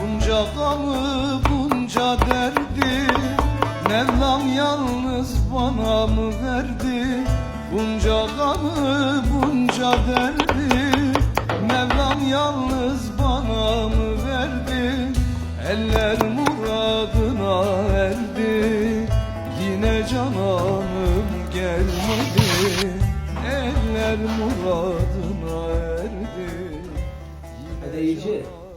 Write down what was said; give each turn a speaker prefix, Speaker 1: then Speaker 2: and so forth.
Speaker 1: Bunca gamı bunca derdi Mevlam yalnız bana mı verdi? Bunca gamı bunca derdi Mevlam yalnız bana mı verdi? Eller muradına erdi. Yine cananım gelmedi. Eller muradına erdi. Yine Hadi cananım...